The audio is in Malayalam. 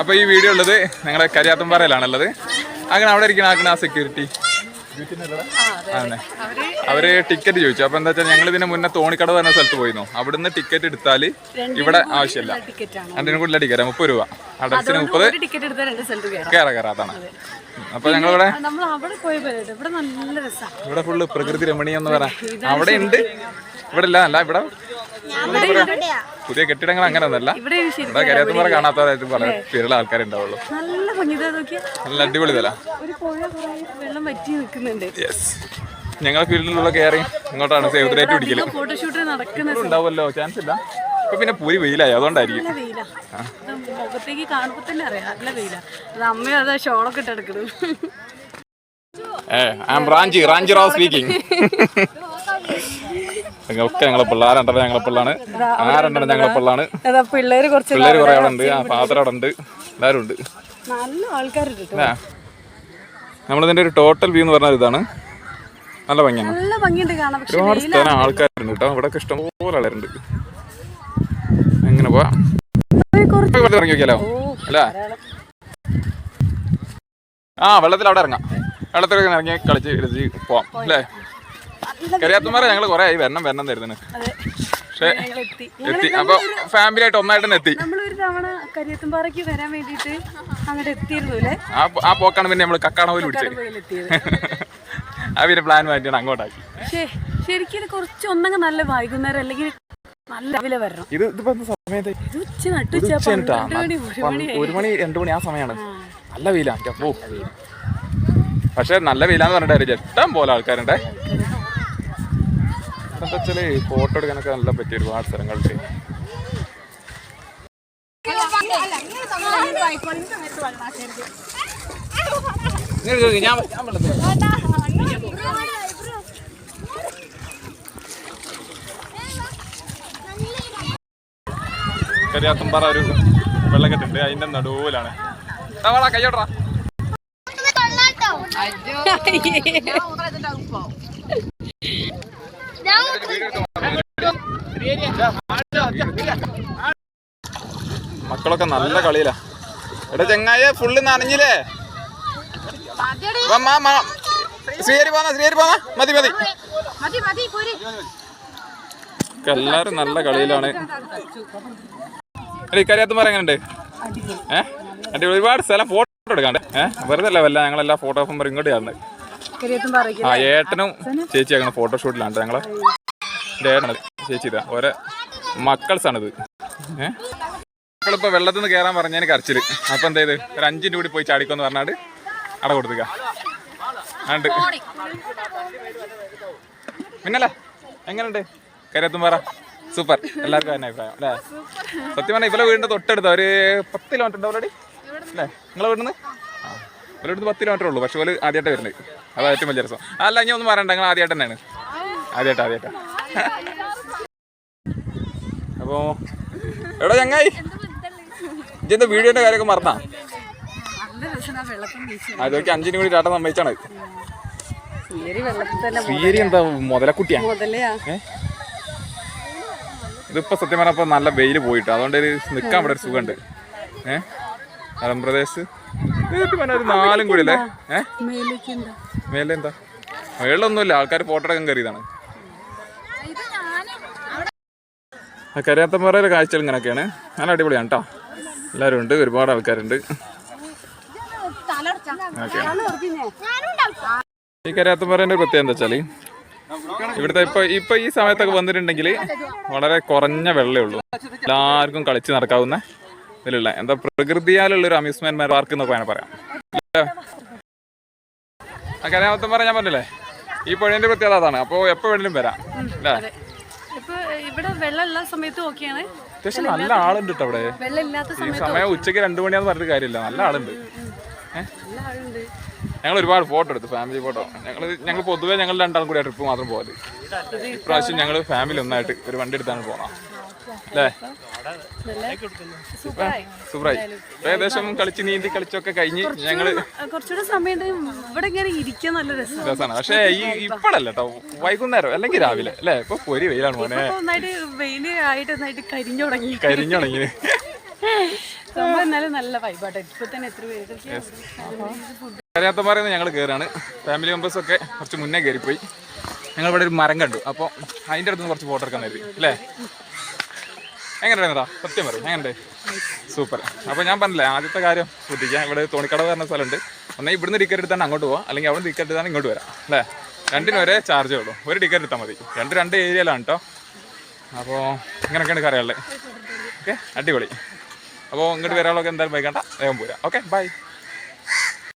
അപ്പൊ ഈ വീഡിയോ ഉള്ളത് ഞങ്ങളുടെ കരിയാത്തമ്പാറയിലാണുള്ളത് അങ്ങനെ അവിടെ ഇരിക്കണം ആക്കണ ആ സെക്യൂരിറ്റി ആണ് അവർ ടിക്കറ്റ് ചോദിച്ചു. അപ്പൊ എന്താ വെച്ചാൽ ഞങ്ങൾ ഇതിന് മുന്നേ തോണിക്കട പറഞ്ഞ സ്ഥലത്ത് പോയിരുന്നു. അവിടുന്ന് ടിക്കറ്റ് എടുത്താൽ ഇവിടെ ആവശ്യമില്ല. രണ്ടിനും കൂടുതൽ ടിക്കറ്റ് മുപ്പത് രൂപ. അഡ്രസ്സിന് മുപ്പത്. കേറ കയറാം. കയറാ കയറാ. അതാണ്. അപ്പൊ ഞങ്ങളിവിടെ ഇവിടെ ഫുള്ള് പ്രകൃതി രമണീയം എന്ന് പറയാം. അവിടെ ഉണ്ട്. ഇവിടെ ഇല്ല അല്ല ഇവിടെ പുതിയ കെട്ടിടങ്ങൾ അങ്ങനെ ഒന്നല്ല ഇവിടെ കരിയാത്തുമ്പാറ കാണാത്തതായിട്ട് പറയാം പേരുള്ള ആൾക്കാരുണ്ടാവുള്ളൂ നല്ല ഭംഗി. നല്ല അടിപൊളി തല വെള്ളം വറ്റി നിൽക്കുന്നുണ്ട്. യെസ് ഞങ്ങളെ ഫീൽഡിലുള്ള കയറി ഇങ്ങോട്ടാണ് സേവ് ദ ഡേറ്റ് പിടിക്കൽ. ഫോട്ടോഷൂട്ട് ഉണ്ടാവുമല്ലോ? ചാൻസ് ഇല്ല. ഇപ്പൊ പിന്നെ പൂരി വെയിലായി. അതുകൊണ്ടായിരിക്കും. നല്ല വെയിലാ. ഇത് മുഖത്തേക്ക് കാണുമ്പോ തന്നെ അറിയാം. നല്ല വെയിലാ. അത് ഷോളൊക്കെ ഏ I am Ranchi Ranchi Rao speaking ഒക്കെ ഞങ്ങളെ പിള്ളേർ രണ്ടര ഞങ്ങളെ പിള്ളാണ്. ആ രണ്ടര ഞങ്ങളെ പിള്ളാണ്. പിള്ളേര് കുറച്ച് പിള്ളേർ കുറെ അവിടെ ഉണ്ട്. ആ ഫാദർ അവിടെ ഉണ്ട്. എല്ലാവരും ഉണ്ട്. നല്ല ആൾക്കാരുണ്ട് കേട്ടോ നമ്മളിതിന്റെ ഒരു ടോട്ടൽ വ്യൂ എന്ന് പറഞ്ഞാൽ ഇതാണ്. നല്ല ഭംഗിയാണ്. നല്ല ഭംഗിയുണ്ട് കാണാൻ. പക്ഷെ ഒരുപാട് സ്ഥലം ആൾക്കാരുണ്ട് കേട്ടോ ഇവിടെ ഇഷ്ടംപോലെ ആളുണ്ട് എങ്ങനെ പോവാ? ഇറങ്ങി നോക്കിയാലോ? അല്ലേ? ആ വെള്ളത്തിൽ അവിടെ ഇറങ്ങാം. വെള്ളത്തിൽ ഇറങ്ങി കളിച്ച് കളിച്ച് പോവാം. അല്ലേ? കരിയാത്തുമാരെ ഞങ്ങൾ കുറെ ആയി. വരണം വരണം തരുന്നത് പക്ഷേ എത്തി. അപ്പൊ ഫാമിലി ആയിട്ട് ഒന്നായിട്ട് തന്നെ എത്തി. നമ്മളൊരു തവണ കരിയത്തുംപാറയ്ക്ക് വരാൻ വേണ്ടിട്ട് അങ്ങോട്ട് എത്തിയിരുന്നു അല്ലേ? ആ പോക്കാണ് പിന്നെ നമ്മൾ കക്കാണ പിടിച്ചത്. വിളിച്ചത് ആ പിന്നെ പ്ലാൻ മാറ്റിയാണ് അങ്ങോട്ടാക്കി. പക്ഷേ ശരിക്കും കുറച്ച് ഒന്നങ്ങ് നല്ല വൈകുന്നേരം അല്ലെങ്കിൽ നല്ല വരണം. ഇത് സമയത്ത്? ഒരു മണി രണ്ടു മണി ആ സമയമാണ്. നല്ല വെയിലാണ്. പക്ഷെ നല്ല വെയിലാന്ന് പറഞ്ഞിട്ടായിരുന്നു ഇഷ്ടം പോലെ ആൾക്കാരുണ്ട്. എന്താ വെച്ചാൽ ഫോട്ടോ എടുക്കാനൊക്കെ നല്ല പറ്റിയ ഒരുപാട് സ്ഥലങ്ങളുണ്ട്. ഞാൻ കരിയാത്തുംപാറ ഒരു വെള്ളക്കെട്ടുണ്ട് അതിന്റെ നടുവിലാണ്. വാടാ കയ്യോട്ടാ മക്കളൊക്കെ നല്ല കളിയിലാ. എടാ ചെങ്ങായ ഫുള്ള് നനഞ്ഞില്ലേ. ശ്രീഹരി പോന്ന ശ്രീഹരി പോന്ന. മതി മതി. എല്ലാരും നല്ല കളിയിലാണ്. ഇക്കാര്യത്ത് പറയുന്നുണ്ട് ഏഹ് അടിപൊളി. ഒരുപാട് സ്ഥലം ഫോട്ടോ എടുക്കാണ്ട്. ഏഹ് വെറുതെ അല്ല വല്ല ഞങ്ങളെല്ലാ ഫോട്ടോഗ്രാഫർമാർ ഇങ്ങോട്ട് കരിയത്തുംപാറയ്ക്ക് ആ ഏട്ടനും ചേച്ചി അങ്ങനെ ഫോട്ടോഷൂട്ടിലാണ് ഞങ്ങൾ. എന്റെ ഏട്ടനത് ചേച്ചി ഇതാ. ഓരോ മക്കൾസാണിത്. ഏഹ് മക്കളിപ്പോ വെള്ളത്തിൽ നിന്ന് കയറാൻ പറഞ്ഞതിന് കരച്ചിൽ. അപ്പൊ എന്ത് ചെയ്ത്? ഒരു അഞ്ചിന്റെ കൂടി പോയി ചാടിക്കോന്ന് പറഞ്ഞാട് അട കൊടുത്തുക ആണ്ട്. പിന്നല്ലേ? എങ്ങനെയുണ്ട്? പറ. സൂപ്പർ. എല്ലാവർക്കും തന്നെ അഭിപ്രായം അല്ലേ? സത്യം പറഞ്ഞാൽ ഇവലെ വീടിന്റെ തൊട്ടടുത്ത. ഒരു പത്ത് കിലോമീറ്റർ ഉണ്ടാവും അല്ലേ? നിങ്ങളെ വീട്ടിൽ നിന്ന് അടുത്ത് പത്ത് കിലോമീറ്റർ ഉള്ളൂ. പക്ഷെ പോലെ ആദ്യമായിട്ട് വരുന്നത്. അതാ ഏറ്റവും വലിയ രസം. അല്ല ഇനി ഒന്നും പറയണ്ട. ഞങ്ങൾ ആദ്യമായിട്ട് തന്നെയാണ്. ആദ്യമായിട്ട് ആദ്യമായിട്ട്. അപ്പോ എടാ ചങ്ങായി. ഇജെന്താ വീഡിയോന്റെ കാര്യമൊക്കെ മറന്നാ? അതൊക്കെ അഞ്ചിനും കൂടി ചാട്ടം സമ്മതിച്ചാണ്. സീരി എന്താ മുതലക്കുട്ടിയാ? ഇതിപ്പോ സത്യം പറഞ്ഞപ്പോ നല്ല വെയിൽ പോയിട്ട്. അതുകൊണ്ട് നിക്കാൻ ഇവിടെ ഒരു സുഖമുണ്ട്. ഏഹ് മലമ്പ്രദേശ് ഒരു നാലും കൂടി അല്ലേ ഏഹ് എന്താ? മേളിലൊന്നുമില്ല ആൾക്കാർ ഫോട്ടോ എടുക്കാൻ കയറിയതാണ്. കരിയാത്തമ്പാറയിലെ കാഴ്ചകൾ ഇങ്ങനെയൊക്കെയാണ്. നല്ല അടിപൊളിയാണ് കേട്ടോ എല്ലാവരും ഉണ്ട് ഒരുപാട് ആൾക്കാരുണ്ട്. ഈ ഈ കരിയാത്തമ്പാറേന്റെ പ്രത്യേകത എന്താ വെച്ചാൽ ഇവിടുത്തെ ഇപ്പൊ ഇപ്പൊ ഈ സമയത്തൊക്കെ വന്നിട്ടുണ്ടെങ്കിൽ വളരെ കുറഞ്ഞ വെള്ളമേ ഉള്ളൂ. എല്ലാവർക്കും കളിച്ച് നടക്കാവുന്ന ഇതിലുള്ള എന്താ പ്രകൃതിയാലുള്ള ഒരു അമ്യൂസ്മെന്റ് പാർക്ക് എന്നൊക്കെ വേണേൽ പറയാം. അങ്ങനെ മൊത്തം പറയാൻ ഞാൻ പറഞ്ഞില്ലേ? ഈ പുഴേന്റെ പ്രത്യേകത അതാണ്. അപ്പോൾ എപ്പോ വേണേലും വരാം. അല്ലേ? ഇവിടെ സമയത്ത് ഓക്കെയാണ്. അത്യാവശ്യം നല്ല ആളുണ്ട് കേട്ടോ അവിടെ ഈ സമയത്ത് സമയം ഉച്ചയ്ക്ക് രണ്ടു മണിയാന്ന് പറഞ്ഞിട്ട് കാര്യമില്ല. നല്ല ആളുണ്ട്. ഞങ്ങൾ ഒരുപാട് ഫോട്ടോ എടുത്തു ഫാമിലി ഫോട്ടോ ഞങ്ങൾ ഞങ്ങൾ പൊതുവേ ഞങ്ങൾ രണ്ടാളും കൂടി ട്രിപ്പ് മാത്രം പോകൽ ഇപ്രാവശ്യം ഞങ്ങൾ ഫാമിലി ഒന്നായിട്ട് ഒരു വണ്ടി എടുത്താണ് പോണം. അല്ലേ? സൂപ്പറായി. ഏകദേശം കളിച്ച് നീന്തി കളിച്ചൊക്കെ കഴിഞ്ഞ് ഞങ്ങൾ കുറച്ചുകൂടെ സമയം ഇവിടെ ഇങ്ങനെ ഇരിക്കാൻ നല്ല രസമാണ്. പക്ഷേ ഈ ഇപ്പോഴല്ല കേട്ടോ വൈകുന്നേരം അല്ലെങ്കിൽ രാവിലെ. അല്ലേ? ഇപ്പൊ പൊരി വെയിലാണ് മോനെ. വെയിൽ ആയിട്ട് നന്നായിട്ട് കരിഞ്ഞു തുടങ്ങി. കരിഞ്ഞുണങ്ങി സംഭവം എന്നാലും നല്ല വൈബാട്ടോ ഇപ്പൊ തന്നെ എത്ര പേര് ഫുഡ് കരയാത്തമാരെന്ന് ഞങ്ങൾ കയറാണ് ഫാമിലി മെമ്പേഴ്സ് ഒക്കെ കുറച്ച് മുന്നേ കയറിപ്പോയി ഞങ്ങൾ ഇവിടെ ഒരു മരം കണ്ടു. അപ്പോൾ അതിന്റെ അടുത്ത് കുറച്ച് ഫോട്ടോ എടുക്കാൻ കരുതി. അല്ലേ? എങ്ങനെയുണ്ടായിരുന്നടാ സത്യം പറയും. എങ്ങനെ സൂപ്പർ. അപ്പോൾ ഞാൻ പറഞ്ഞില്ലേ ആദ്യത്തെ കാര്യം ശ്രദ്ധിക്കാം. ഇവിടെ തോണിക്കടവ് പറഞ്ഞ സ്ഥലമുണ്ട്. ഒന്നേ ഇവിടുന്ന് ടിക്കറ്റ് എടുത്താണ് അങ്ങോട്ട് പോവാം. അല്ലെങ്കിൽ അവിടെ ടിക്കറ്റ് എടുത്താണ് ഇങ്ങോട്ട് വരാം. അല്ലേ? രണ്ടിനും ഒരേ ചാർജേ ഉള്ളൂ. ഒരു ടിക്കറ്റ് എടുത്താൽ മതി. രണ്ട് രണ്ട് ഏരിയയിലാണ് കേട്ടോ അപ്പോൾ ഇങ്ങനെയൊക്കെയാണ് കറിയുള്ളത് ഓക്കെ? അടിപൊളി. അപ്പോൾ ഇങ്ങോട്ട് വരാനുള്ളതൊക്കെ എന്തായാലും വൈകണ്ട വേഗം പോരാ. ഓക്കെ? ബൈ